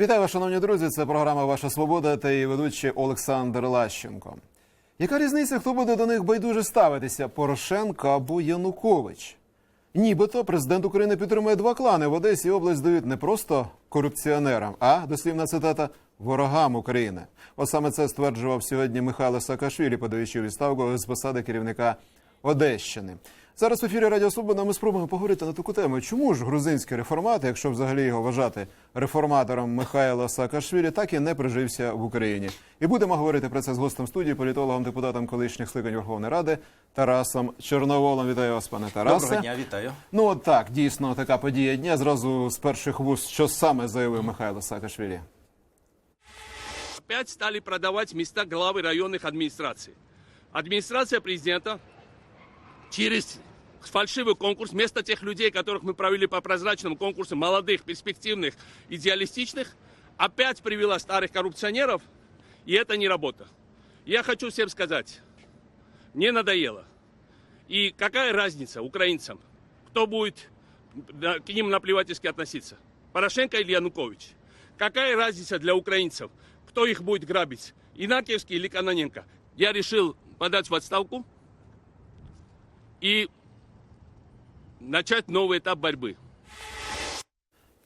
Вітаю, шановні друзі. Це програма Ваша Свобода та її ведучий Олександр Лащенко. Яка різниця, хто буде до них байдуже ставитися Порошенко або Янукович? Нібито президент України підтримує два клани в Одесі. Область дають не просто корупціонерам, а дослівна цитата ворогам України. От саме це стверджував сьогодні Михайло Саакашвілі, подаючи відставку з посади керівника Одещини. Зараз в ефірі Радіо Свобода ми спробуємо поговорити на таку тему. Чому ж грузинський реформат, якщо взагалі його вважати реформатором Михайла Саакашвілі, так і не прижився в Україні? І будемо говорити про це з гостем студії, політологом, депутатом колишніх скликань Верховної Ради Тарасом Чорноволом. Вітаю вас, пане Тарасе. Доброго дня, вітаю. Ну от так, дійсно така подія дня. Зразу з перших вуст, що саме заявив Михайло Саакашвілі. опять стали продавать места главы районных администраций. Администрация президента через фальшивый конкурс, вместо тех людей, которых мы провели по прозрачному конкурсу, молодых, перспективных, идеалистичных, опять привела старых коррупционеров, и это не работа. Я хочу всем сказать, мне надоело. И какая разница украинцам, кто будет к ним наплевательски относиться? Порошенко или Янукович? Какая разница для украинцев, кто их будет грабить? Инакиевский или Каноненко? Я решил подать в отставку и начать новый этап борьбы.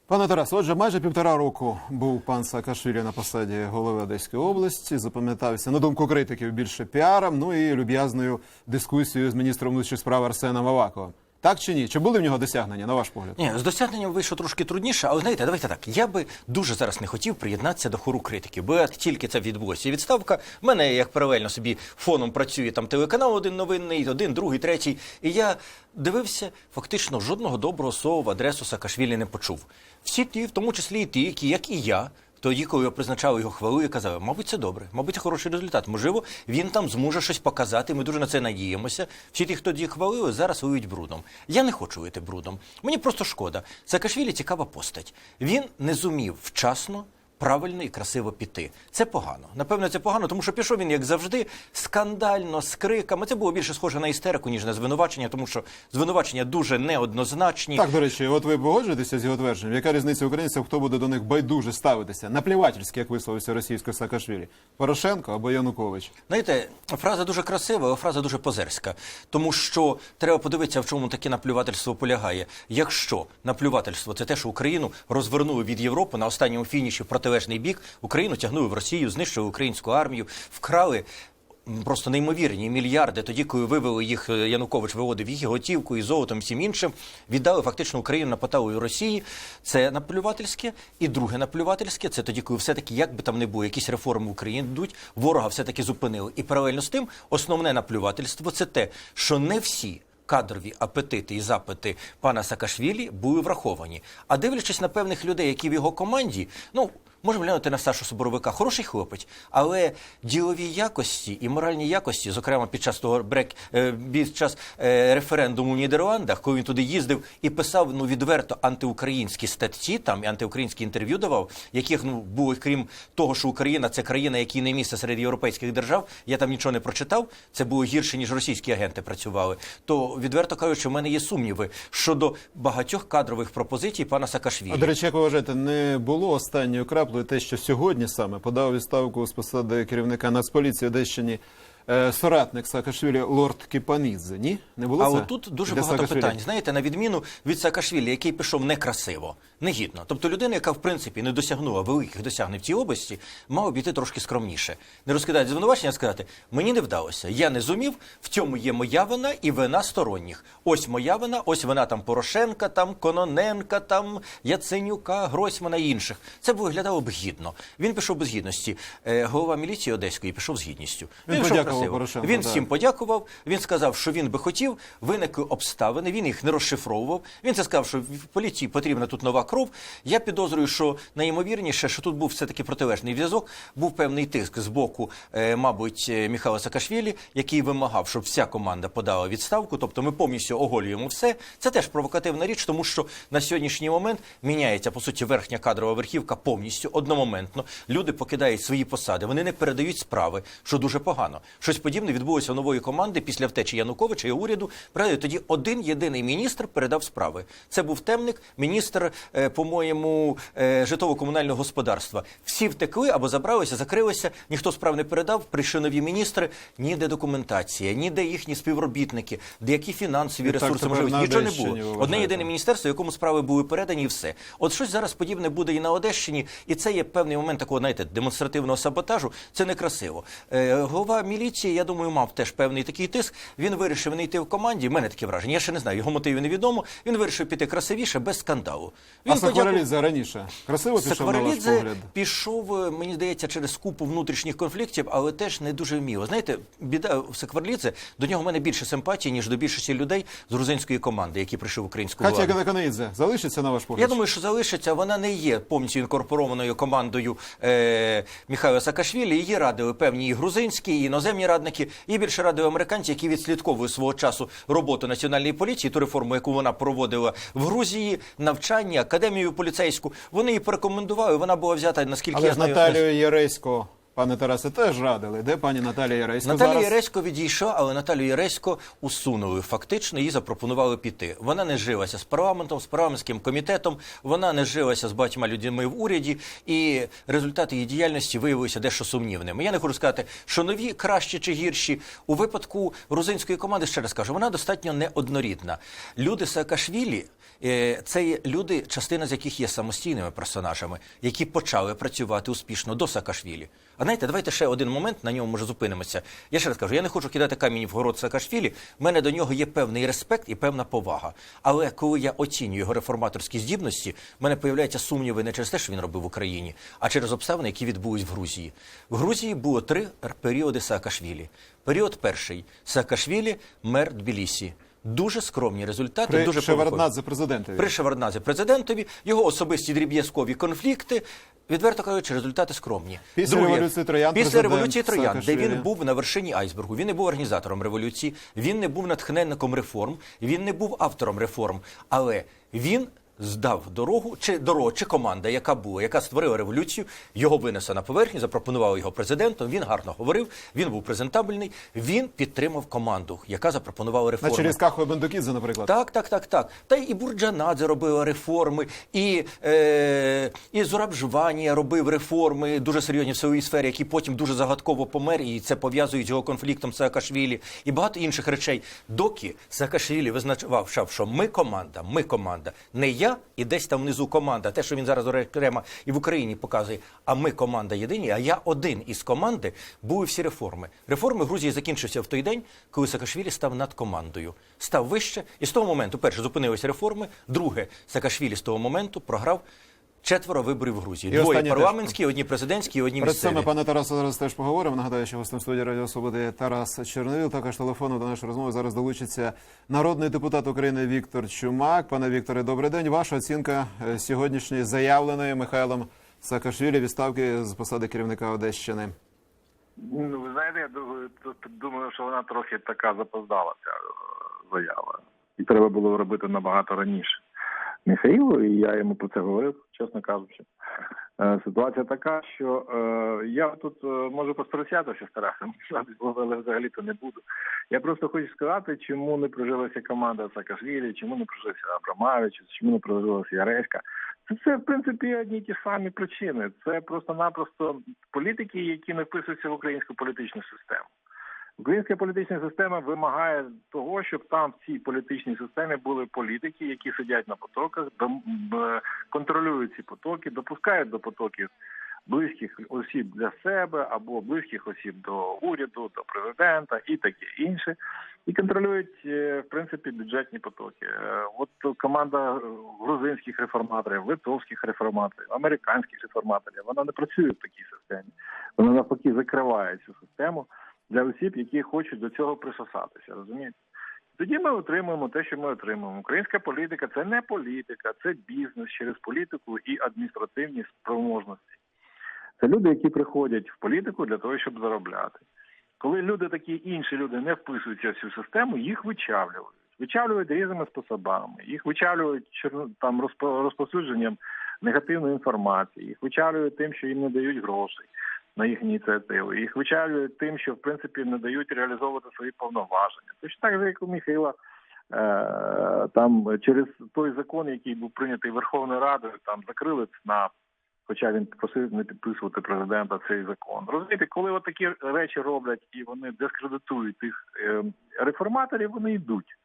Пане Тарас, отже, майже півтора року був пан Саакашвілі на посаді голови Одеської області. Запам'ятався на думку критиків більше піаром, ну і люб'язною дискусією з міністром внутрішніх справ Арсеном Аваковим. Так чи ні? Чи були в нього досягнення, на ваш погляд? Ні, з досягненням вийшло трошки трудніше, але знаєте, давайте так. Я би дуже зараз не хотів приєднатися до хору критиків, бо як тільки це відбулося відставка, в мене як паралельно собі фоном працює там телеканал один новинний, один, другий, третій. І я дивився, фактично жодного доброго слова в адресу Саакашвілі не почув. Всі ті, в тому числі і ті, які, як і я, тоді, коли я призначав його хвалу, я казав, мабуть, це добре, мабуть, це хороший результат. Можливо, він там зможе щось показати. Ми дуже на це надіємося. Всі ті, хто тоді хвалили, зараз воюють брудом. Я не хочу вити брудом. Мені просто шкода. Саакашвілі цікава постать. Він не зумів вчасно. Правильно і красиво піти. Це погано. Напевно, це погано, тому що пішов він, як завжди, скандально, з криками. Це було більше схоже на істерику, ніж на звинувачення, тому що звинувачення дуже неоднозначні. Так, до речі, от ви погоджуєтеся з його твердженням. Яка різниця українців, хто буде до них байдуже ставитися? Наплівательськи, як висловився російсько Саакашвілі? Порошенко або Янукович? Знаєте, фраза дуже красива, але фраза дуже позерська. Тому що треба подивитися, в чому таке наплювательство полягає. Якщо наплювательство це те, що Україну розвернули від Європи на останньому фініші в протилежний бік, Україну тягнули в Росію, знищили українську армію, вкрали. Просто неймовірні мільярди, тоді, коли вивели їх е, Янукович, виводив їх і готівку, і золотом, і всім іншим, віддали фактично Україну на поталу Росії. Це наплювательське. І друге наплювательське це тоді, коли все-таки, як би там не було, якісь реформи в Україні йдуть, ворога все-таки зупинили. І паралельно з тим, основне наплювательство це те, що не всі. Кадрові апетити і запити пана Саакашвілі були враховані. А дивлячись на певних людей, які в його команді, ну можемо глянути на Сашу Соборовика, хороший хлопець, але ділові якості і моральні якості, зокрема під час того брек е, під час е, референдуму в Нідерландах, коли він туди їздив і писав ну відверто антиукраїнські статті, там і антиукраїнські інтерв'ю давав, яких ну було крім того, що Україна це країна, якій не місце серед європейських держав. Я там нічого не прочитав. Це було гірше ніж російські агенти працювали. То відверто кажучи, в мене є сумніви щодо багатьох кадрових пропозицій пана Саакашвілі. А до речі, як ви вважаєте, не було останньою краплею те, що сьогодні саме подав відставку з посади керівника Нацполіції Одещині соратник Саакашвілі Лорд Кіпанідзе? Ні? Не було А це? от тут дуже для багато Саакашвілі? питань. Знаєте, на відміну від Саакашвілі, який пішов некрасиво, негідно. Тобто людина, яка в принципі не досягнула великих досягнень в цій області, мала обійти трошки скромніше. Не розкидати звинувачення, а сказати, мені не вдалося, я не зумів, в цьому є моя вина і вина сторонніх. Ось моя вина, ось вина там Порошенка, там Кононенка, там Яценюка, Гройсмана і інших. Це б виглядало б гідно. Він пішов без гідності. Е, голова міліції Одеської пішов з гідністю. Він пішов красиво. Порошенку, Він всім подякував. Він сказав, що він би хотів. Виникли обставини. Він їх не розшифровував. Він це сказав, що в поліції потрібна тут нова кров. Я підозрюю, що найімовірніше, що тут був все таки протилежний зв'язок. Був певний тиск з боку, е, мабуть, е, Міхайла Саакашвілі, який вимагав, щоб вся команда подала відставку. Тобто ми повністю оголюємо все. Це теж провокативна річ, тому що на сьогоднішній момент міняється по суті верхня кадрова верхівка повністю одномоментно. Люди покидають свої посади, вони не передають справи, що дуже погано. Щось подібне відбулося у нової команди після втечі Януковича і уряду. Пригадую, тоді один єдиний міністр передав справи. Це був темник, міністр, е, по-моєму, е, житлово-комунального господарства. Всі втекли або забралися, закрилися. Ніхто справ не передав. Прийшли нові міністри. Ніде документація, ніде їхні співробітники, де які фінансові І ресурси тепер можливо. на Нічого не було. Одне єдине міністерство, якому справи були передані, і все. От щось зараз подібне буде і на Одещині, і це є певний момент такого, знаєте, демонстративного саботажу. Це некрасиво. Е, голова міліції, я думаю, мав теж певний такий тиск. Він вирішив не йти в команді. В мене таке враження. Я ще не знаю. Його мотиви невідомо. Він вирішив піти красивіше, без скандалу. Він А Сакварелідзе раніше красиво пішов на ваш погляд? пішов, е, мені здається, через купу внутрішніх конфліктів, але теж не дуже вміло. Знаєте, біда в Сакварелідзе, до нього в мене більше симпатії, ніж до більшості людей з грузинської команди, які прийшли в українську Катя владу. Залишиться на ваш погляд? Я думаю, що залишиться. Вона не є повністю інкорпорованою командою е, Михайла Саакашвілі. Її радили певні і грузинські, і іноземні радники, і більше радіоамериканці, які відслідковують свого часу роботу національної поліції, ту реформу, яку вона проводила в Грузії, навчання, академію поліцейську. Вони її порекомендували. Вона була взята, наскільки Але я знаю, Наталію Єресько, пане Тарасе, теж радили. Де пані Наталія Єресько Наталія зараз? Яресько відійшла, але Наталію Яресько усунули. Фактично їй запропонували піти. Вона не жилася з парламентом, з парламентським комітетом. Вона не жилася з багатьма людьми в уряді, і результати її діяльності виявилися дещо сумнівними. Я не хочу сказати, що нові кращі чи гірші у випадку грузинської команди. Ще раз кажу, вона достатньо неоднорідна. Люди Саакашвілі е, це є люди, частина з яких є самостійними персонажами, які почали працювати успішно до Саакашвілі. А знаєте, давайте ще один момент на ньому може зупинимося. Я ще раз кажу, я не хочу кидати камінь в город Саакашвілі. В мене до нього є певний респект і певна повага. Але коли я оцінюю його реформаторські здібності, в мене появляються сумніви не через те, що він робив в Україні, а через обставини, які відбулись в Грузії. В Грузії було три періоди Саакашвілі. Період перший Саакашвілі, мер Тбілісі. Дуже скромні результати, При дуже Шеварднадзе президентові. при Шеварднадзе президентові, його особисті дріб'язкові конфлікти, відверто кажучи, результати скромні. Після революції Троян після революції Троян, де він був на вершині айсбергу, він не був організатором революції, він не був натхненником реформ, він не був автором реформ, але він. Здав дорогу чи дорогу, чи команда, яка була, яка створила революцію, його винесла на поверхню, запропонував його президентом. Він гарно говорив, він був презентабельний. Він підтримав команду, яка запропонувала реформи. Чолі Кахою Бендукідзе, наприклад. Так, так, так, так. Та і Бурджанадзе робила реформи, і, е, і Жванія робив реформи дуже серйозні в своїй сфері, які потім дуже загадково помер, і це пов'язують з його конфліктом Саакашвілі і багато інших речей. Доки Саакашвілі визначав, що ми команда, ми команда, не я і десь там внизу команда. Те, що він зараз окремо і в Україні показує. А ми команда єдині, а я один із команди. Були всі реформи. Реформи Грузії закінчився в той день, коли Саакашвілі став над командою. Став вище, і з того моменту, перше, зупинилися реформи. Друге, Саакашвілі з того моменту програв четверо виборів в Грузії. І Двоє останнє теж. парламентські, одні президентські, одні Перед місцеві. цими, пане Тарасе, зараз теж поговоримо. Нагадаю, що гостем студії Радіо Свободи Тарас Черновіл. Також телефоном до нашої розмови зараз долучиться народний депутат України Віктор Чумак. Пане Вікторе, добрий день. Ваша оцінка е, сьогоднішньої заявленої Михайлом Саакашвілі відставки з посади керівника Одещини. Ну, ви знаєте, я думаю, думаю, що вона трохи така запоздала ця е, заява. І треба було робити набагато раніше. Михаїлу, і я йому про це говорив, чесно кажучи. Е, Ситуація така, що е, я тут е, можу посперечатися з Тарасом, але взагалі-то не буду. Я просто хочу сказати, чому не прожилася команда Саакашвілі, чому не прожилася Абрамавич, чому не прожилася Яреська. Це все, в принципі, одні й ті самі причини. Це просто-напросто політики, які не вписуються в українську політичну систему. Українська політична система вимагає того, щоб там в цій політичній системі були політики, які сидять на потоках, контролюють ці потоки, допускають до потоків близьких осіб для себе або близьких осіб до уряду, до президента і таке інше, і контролюють е, в принципі бюджетні потоки. Е, От команда грузинських реформаторів, литовських реформаторів, американських реформаторів, вона не працює в такій системі. Вона навпаки закриває цю систему для осіб, які хочуть до цього присосатися. Розумієте? Тоді ми отримуємо те, що ми отримуємо. Українська політика це не політика, це бізнес через політику і адміністративні спроможності. Це люди, які приходять в політику для того, щоб заробляти. Коли люди такі інші люди не вписуються в цю систему, їх вичавлюють. Вичавлюють різними способами. Їх вичавлюють там розпо- розповсюдженням негативної інформації, їх вичавлюють тим, що їм не дають грошей. На їхні ініціативи. Їх вичавлюють тим, що в принципі не дають реалізовувати свої повноваження. Точно так же, як у Міхайла. Е, Там через той закон, який був прийнятий Верховною Радою, там закрили ЦНАП, хоча він просив не підписувати президента цей закон. Розумієте, коли от такі речі роблять і вони дискредитують тих е, реформаторів, вони йдуть.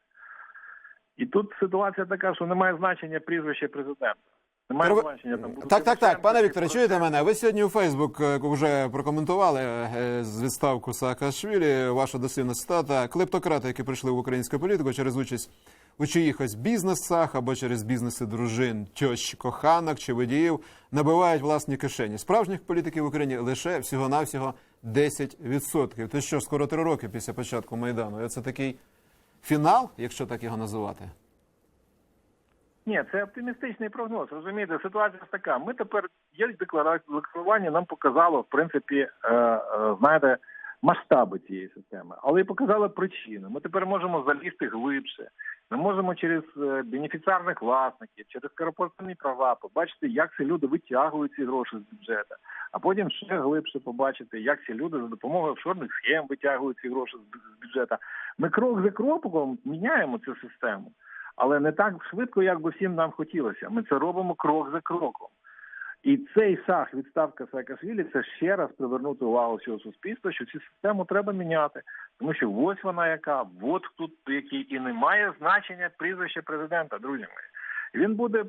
І тут ситуація така, що немає значення прізвища президента. Немає Треба- значення там Так, так, так. Пане Вікторе, чуєте мене? Ви сьогодні у Фейсбук е, вже прокоментували е, з відставку Саакашвілі. Ваша дослівна цитата. Клептократи, які прийшли в українську політику через участь у чиїхось бізнесах або через бізнеси дружин, тьощ, коханок чи водіїв, набивають власні кишені. Справжніх політиків в Україні лише всього-навсього 10%. То що, скоро три роки після початку Майдану. Це такий фінал, якщо так його називати. Ні, це оптимістичний прогноз. Розумієте, ситуація така. Ми тепер є декларування, нам показало в принципі, е, е, знаєте, масштаби цієї системи, але і показало причини. Ми тепер можемо залізти глибше. Ми можемо через е, бенефіціарних власників, через корпоративні права побачити, як ці люди витягують ці гроші з бюджету, а потім ще глибше побачити, як ці люди за допомогою офшорних схем витягують ці гроші з бюджету. Ми крок за кроком міняємо цю систему але не так швидко, як би всім нам хотілося. Ми це робимо крок за кроком. І цей шаг відставка Саакашвілі – це ще раз привернути увагу всього суспільства, що цю систему треба міняти, тому що ось вона яка, от тут який і не має значення прізвище президента, друзі мої. Він буде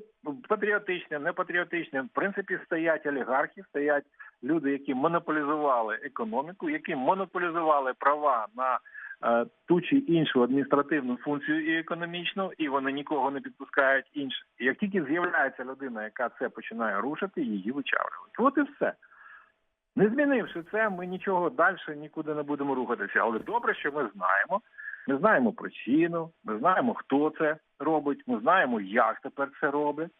патріотичним, не патріотичним. В принципі, стоять олігархи, стоять люди, які монополізували економіку, які монополізували права на ту чи іншу адміністративну функцію і економічну, і вони нікого не підпускають інше. Як тільки з'являється людина, яка це починає рушити, її вичавлюють. От і все. Не змінивши це, ми нічого далі нікуди не будемо рухатися. Але добре, що ми знаємо. Ми знаємо причину, ми знаємо, хто це робить, ми знаємо, як тепер це роблять.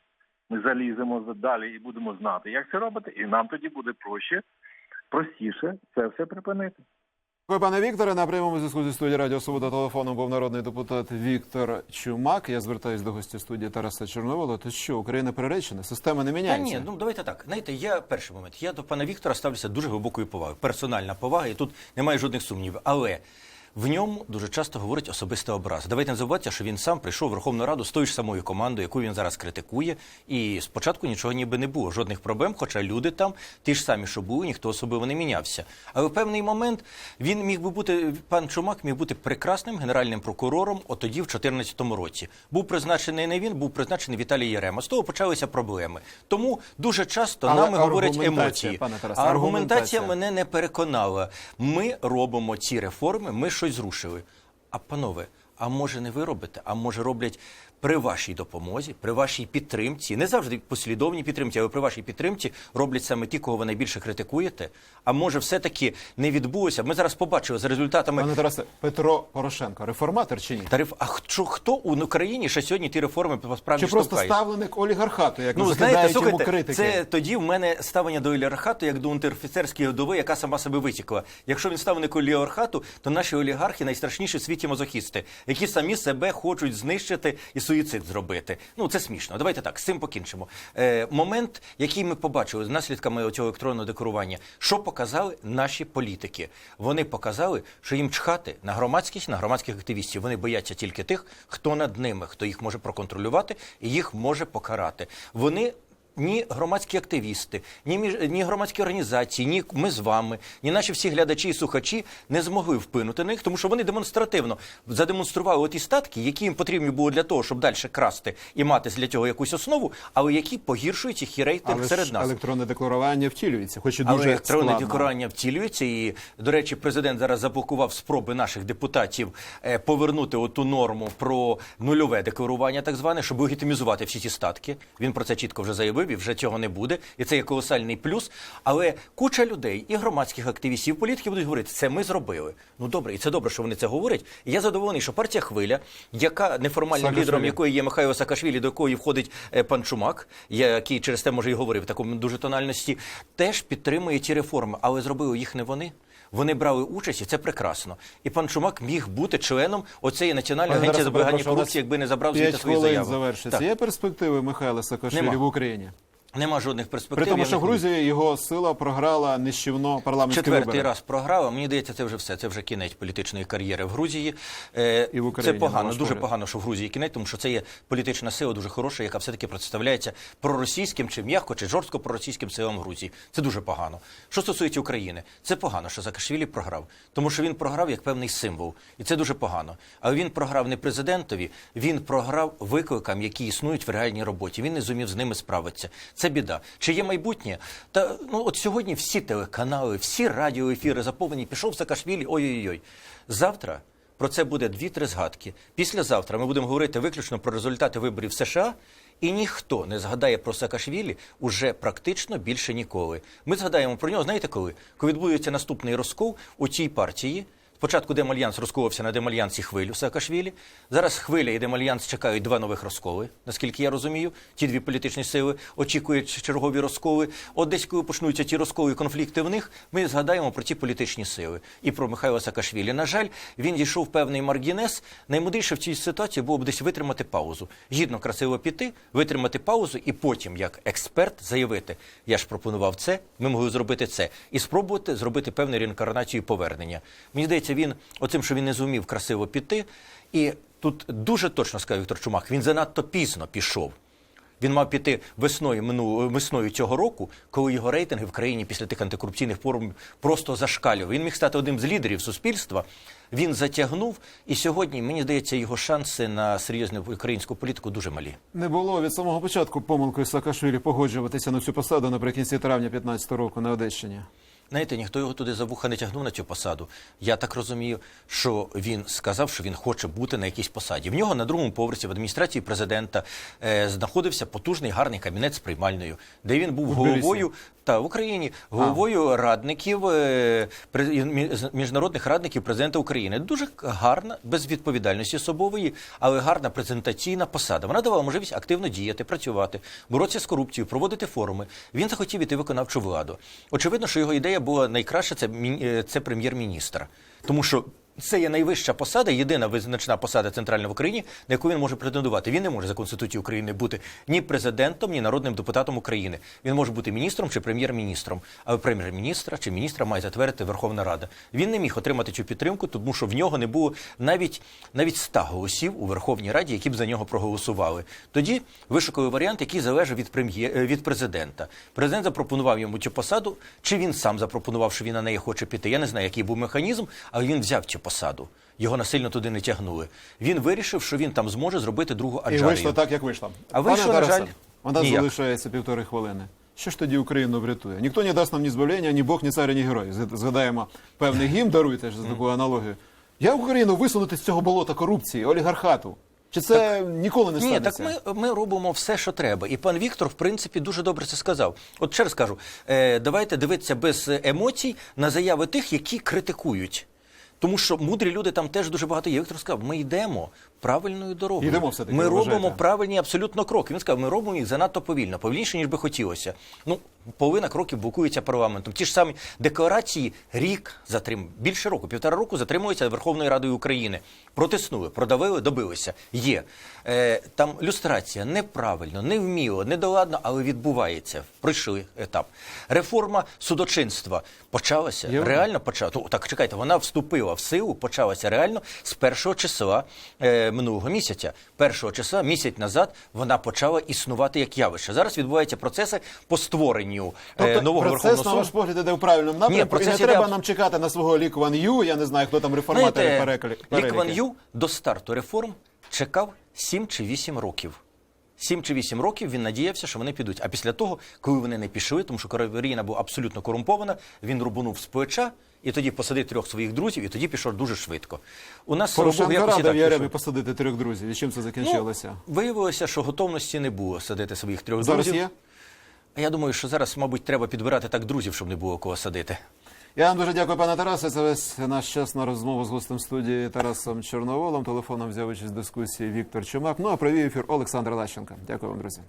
Ми заліземо далі і будемо знати, як це робити, і нам тоді буде проще, простіше це все припинити. Дякую, пане Вікторе. На прямому зв'язку зі студії Радіо Свобода телефоном був народний депутат Віктор Чумак. Я звертаюсь до гостя студії Тараса Чорновола. То що, Україна приречена? Система не Та міняється? ні, ну давайте так. Знаєте, я перший момент. Я до пана Віктора ставлюся дуже глибокою повагою. Персональна повага, і тут немає жодних сумнівів. Але в ньому дуже часто говорить особиста образа. Давайте не забувайте, що він сам прийшов в Верховну Раду з тою ж самою командою, яку він зараз критикує. І спочатку нічого ніби не було, жодних проблем, хоча люди там ті ж самі, що були, ніхто особливо не мінявся. Але в певний момент він міг би бути, пан Чумак міг бути прекрасним генеральним прокурором от тоді, в 2014 році. Був призначений не він, був призначений Віталій Єрема. З того почалися проблеми. Тому дуже часто Але нами говорять емоції. пане Тарасе, а аргументація аргументація. мене не переконала. Ми робимо ці реформи, ми щось зрушили. А панове, а може не ви робите? А може роблять при вашій допомозі, при вашій підтримці, не завжди послідовній підтримці, але при вашій підтримці роблять саме ті, кого ви найбільше критикуєте. А може, все-таки не відбулося? Ми зараз побачили за результатами Пане Тарасе, Петро Порошенко, реформатор чи ні? тариф. А хто, хто у Україні ще сьогодні ті реформи справді Чи просто ставленик олігархату, як Ну, знаєте, йому слухайте, критики? це тоді в мене ставлення до олігархату як до унтерофіцерської вдови, яка сама себе витікла. Якщо він ставник олігархату, то наші олігархи найстрашніші в світі мазохісти, які самі себе хочуть знищити і суїцид зробити. Ну це смішно. Давайте так з цим покінчимо. Е, момент, який ми побачили з наслідками цього електронного декорування, що показали наші політики. Вони показали, що їм чхати на громадськість, на громадських активістів. Вони бояться тільки тих, хто над ними, хто їх може проконтролювати і їх може покарати. Вони ні громадські активісти, ні між ні громадські організації, ні ми з вами, ні наші всі глядачі і слухачі не змогли вплинути на них, тому що вони демонстративно задемонстрували ті статки, які їм потрібні було для того, щоб далі красти і мати для цього якусь основу, але які погіршують їх рейтинг Але серед ж нас. електронне декларування втілюється, хоч і Але дуже електронне складно. декларування втілюється, і до речі, президент зараз заблокував спроби наших депутатів е, повернути оту норму про нульове декларування, так зване, щоб легітимізувати всі ці статки. Він про це чітко вже заявив, і вже цього не буде. І це є колосальний плюс. Але куча людей і громадських активістів, і політиків будуть говорити, це ми зробили. Ну добре, і це добре, що вони це говорять. І я задоволений, що партія хвиля, яка неформальним Саакашвілі. лідером якої є Михайло Саакашвілі, до якої входить е, пан Чумак, який через те може і говорив в такому дуже тональності, теж підтримує ці реформи, але зробили їх не вони. Вони брали участь, і це прекрасно. І пан Чумак міг бути членом оцеї національної агенції запобігання корупції, якби не забрав звідти свої заяви. завершиться. Так. Є перспективи Михайла Саакашвілі в Україні? Нема жодних перспектив. При тому, що Грузії його сила програла нещівно парламентські Четвертий вибори. раз програв. Мені здається, це вже все. Це вже кінець політичної кар'єри в Грузії. Е, І в Україні, це погано, дуже погляд. погано, що в Грузії кінець, тому що це є політична сила дуже хороша, яка все-таки представляється проросійським чи м'яко, чи жорстко проросійським силам Грузії. Це дуже погано. Що стосується України, це погано, що Саакашвілі програв, тому що він програв як певний символ, і це дуже погано. Але він програв не президентові, він програв викликам, які існують в реальній роботі. Він не зумів з ними справитися. Це біда. Чи є майбутнє? Та ну от сьогодні всі телеканали, всі радіоефіри заповнені. Пішов Саакашвілі, ой-ой-ой. Завтра. Про це буде дві-три згадки. Післязавтра ми будемо говорити виключно про результати виборів США, і ніхто не згадає про Саакашвілі уже практично більше ніколи. Ми згадаємо про нього, знаєте коли? Коли відбудеться наступний розкол у цій партії. Спочатку Демальянс розколовся на Демальянсі хвилю Саакашвілі. Зараз хвиля і Демальянс чекають два нових розколи, наскільки я розумію. Ті дві політичні сили очікують чергові розколи. От десь, коли почнуться ті розколи і конфлікти в них, ми згадаємо про ті політичні сили і про Михайла Саакашвілі. На жаль, він дійшов певний маргінес. Наймудріше в цій ситуації було б десь витримати паузу. Гідно красиво піти, витримати паузу і потім, як експерт, заявити: я ж пропонував це, ми могли зробити це, і спробувати зробити певну реінкарнацію повернення. Мені здається, він оцим, що він не зумів красиво піти, і тут дуже точно сказав Віктор Чумак, він занадто пізно пішов. Він мав піти весною мину весною цього року, коли його рейтинги в країні після тих антикорупційних форумів просто зашкалював. Він міг стати одним з лідерів суспільства. Він затягнув, і сьогодні мені здається, його шанси на серйозну українську політику дуже малі. Не було від самого початку помилкою Саакашвілі погоджуватися на цю посаду наприкінці травня 15 року на Одещині. Знаєте, ніхто його туди за вуха не тягнув на цю посаду. Я так розумію, що він сказав, що він хоче бути на якійсь посаді. В нього на другому поверсі в адміністрації президента е, знаходився потужний гарний кабінет з приймальною, де він був головою та в Україні головою радників е, міжнародних радників президента України. Дуже гарна, без відповідальності особової, але гарна презентаційна посада. Вона давала можливість активно діяти, працювати, боротися з корупцією, проводити форуми. Він захотів іти виконавчу владу. Очевидно, що його ідея була найкраще це, е, це прем'єр-міністр, тому що. Це є найвища посада, єдина визначна посада центральна в Україні, на яку він може претендувати. Він не може за конституцією України бути ні президентом, ні народним депутатом України. Він може бути міністром чи прем'єр-міністром. Але прем'єр-міністра чи міністра має затвердити Верховна Рада. Він не міг отримати цю підтримку, тому що в нього не було навіть навіть 100 голосів у Верховній Раді, які б за нього проголосували. Тоді вишукали варіант, який залежав від прем'єр е, від президента. Президент запропонував йому цю посаду. Чи він сам запропонував, що він на неї хоче піти? Я не знаю, який був механізм, але він взяв цю посаду. Його насильно туди не тягнули. Він вирішив, що він там зможе зробити другу І вийшло так, як вийшло. А вийшло, Пане на Тарасе, жаль, нас ніяк. залишається півтори хвилини. Що ж тоді Україну врятує? Ніхто не дасть нам ні збавлення, ні Бог, ні царя, ні герой. Згадаємо певний гімн, даруйте ж за таку аналогію. Як Україну висунути з цього болота корупції, олігархату? Чи це ніколи не Ні, так ми, ми робимо все, що треба. І пан Віктор, в принципі, дуже добре це сказав. От ще раз кажу, е, давайте дивитися без емоцій на заяви тих, які критикують. Тому що мудрі люди там теж дуже багато є. Віктор сказав, ми йдемо правильною дорогою. Йдемо все-таки, ми робимо вважаєте? правильні абсолютно кроки. Він сказав, ми робимо їх занадто повільно, повільніше, ніж би хотілося. Ну, половина кроків блокується парламентом. Ті ж самі декларації рік затрим, більше року, півтора року затримуються Верховною Радою України. Протиснули, продавили, добилися. Є. Е, там люстрація неправильно, невміло, недоладно, але відбувається. Пройшли етап. Реформа судочинства почалася. Є? Реально почала. Так чекайте, вона вступила в силу, почалася реально з першого числа е, минулого місяця. Першого числа, місяць назад, вона почала існувати як явище. Зараз відбуваються процеси по створенню е, Тобто нового процес, Верховного на суду. ваш погляд, іде в правильному напрямку, і процес не треба абс- нам чекати на свого Лі Кван Ю, я не знаю, хто там реформатори перекли. Лі Кван Ю до старту реформ чекав 7 чи 8 років. 7 чи 8 років він надіявся, що вони підуть. А після того, коли вони не пішли, тому що країна була абсолютно корумпована, він рубанув з плеча і тоді посадив трьох своїх друзів, і тоді пішов дуже швидко. У нас Порошенко якось радив Яремі посадити трьох друзів. І чим це закінчилося? Ну, виявилося, що готовності не було садити своїх трьох Зараз друзів. є? А я думаю, що зараз, мабуть, треба підбирати так друзів, щоб не було кого садити. Я вам дуже дякую, пане Тарасе. Це весь наш час на розмову з гостем студії Тарасом Чорноволом. Телефоном взяв участь в дискусії Віктор Чумак. Ну а провів ефір Олександр Лащенко. Дякую вам, друзі.